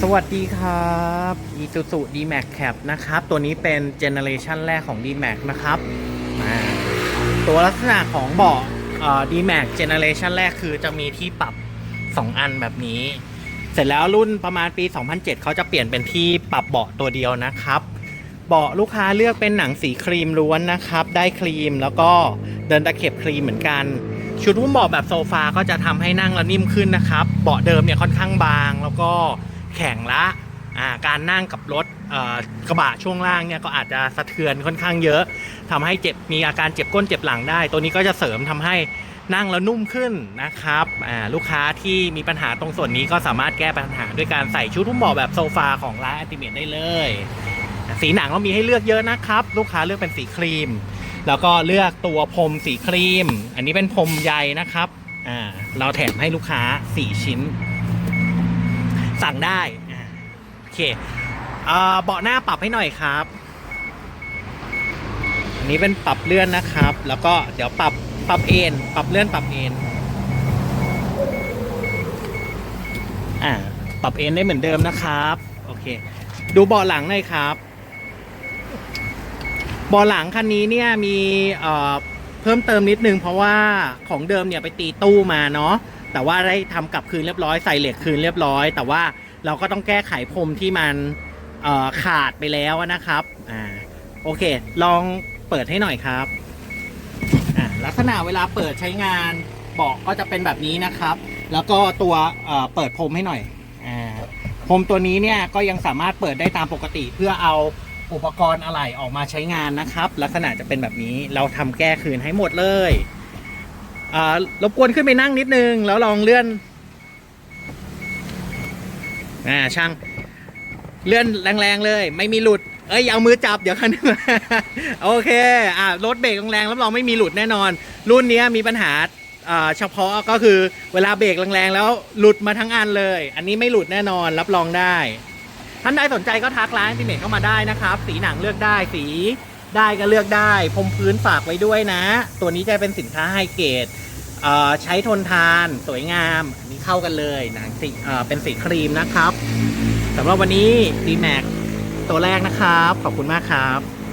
สวัสดีครับ Isuzu D-Max Cap นะครับ ตัวนี้เป็นเจเนอเรชันแรกของ D-Max นะครับ ตัวลักษณะของเบาะ D-Max เจเนอเรชันแรกคือจะมีที่ปรับ 2 อันแบบนี้ เสร็จแล้วรุ่นประมาณปี 2007 เขาจะเปลี่ยนเป็นที่ปรับเบาะตัวเดียวนะครับ เบาะลูกค้าเลือกเป็นหนังสีครีมล้วนนะครับ ได้ครีมแล้วก็เดินตะเข็บครีมเหมือนกันชุดหุ้มเบาะแบบโซฟาก็จะทำให้นั่งแล้วนิ่มขึ้นนะครับ เบาะเดิมเนี่ยค่อนข้างบาง แล้วก็ แข็งละการนั่งกับรถกระบะช่วงล่างเนี่ยก็อาจจะสะเทือนค่อนข้างเยอะทำให้เจ็บมีอาการเจ็บก้นเจ็บหลังได้ ตัวนี้ก็จะเสริมทำให้นั่งแล้วนุ่มขึ้นนะครับลูกค้าที่มีปัญหาตรงส่วนนี้ก็สามารถแก้ปัญหาด้วยการใส่ชุดหุ้มเบาะแบบโซฟาของร้านอัติเมตได้เลย สีหนังเรามีให้เลือกเยอะนะครับ ลูกค้าเลือกเป็นสีครีม แล้วก็เลือกตัวพรมสีครีม อันนี้เป็นพรมใยนะครับเราแถมให้ลูกค้า 4 ชิ้น สั่งได้โอเคเบาะหน้าปรับให้หน่อยครับ อันนี้เป็นปรับเลื่อนนะครับ แล้วก็เดี๋ยวปรับปรับเอนปรับเลื่อนปรับเอนอ่าปรับเอนได้เหมือนเดิมนะครับโอเค ดูเบาะหลังหน่อยครับเบาะหลังคันนี้เนี่ยมีเพิ่มเติมนิดนึงเพราะว่าของเดิมเนี่ยไปตีตู้มาเนาะ แต่ว่าได้ทำกลับคืนเรียบร้อยใส่เหล็กคืนเรียบร้อย แต่ว่าเราก็ต้องแก้ไขพรมที่มันขาดไปแล้วนะครับอ่าโอเค ลองเปิดให้หน่อยครับอ่าลักษณะเวลาเปิดใช้งานเบาะก็จะเป็นแบบนี้นะครับ แล้วก็ตัวเปิดพรมให้หน่อยอ่าพรมตัวนี้เนี่ยก็ยังสามารถเปิดได้ตามปกติเพื่อเอาอุปกรณ์อะไหล่ออกมาใช้งานนะครับ ลักษณะจะเป็นแบบนี้เราทำแก้คืนให้หมดเลย รบกวนขึ้นไปนั่งนิดนึง แล้วลองเลื่อนอ่าช่าง เลื่อนแรงๆเลย ไม่มีหลุด เอ้ยเอามือจับเดี๋ยวคันนึงโอเคอ่ารถเบรกแรงๆรับรองไม่มีหลุดแน่นอน รุ่นนี้มีปัญหาอ่าเฉพาะก็คือเวลาเบรกแรงๆ แล้วหลุดมาทั้งอันเลย อันนี้ไม่หลุดแน่นอนรับรองได้ ท่านใดสนใจก็ทักร้านติเมทเข้ามาได้นะครับ สีหนังเลือกได้สี ได้ก็เลือกได้พรมพื้นฝากไว้ด้วยนะ ตัวนี้จะเป็นสินค้าไฮเกรดใช้ทนทานสวยงามอันนี้เข้ากันเลยหนังสีเอ่อเป็นสีครีมนะครับสำหรับวันนี้ d m a x ตัวแรกนะครับ ขอบคุณมากครับ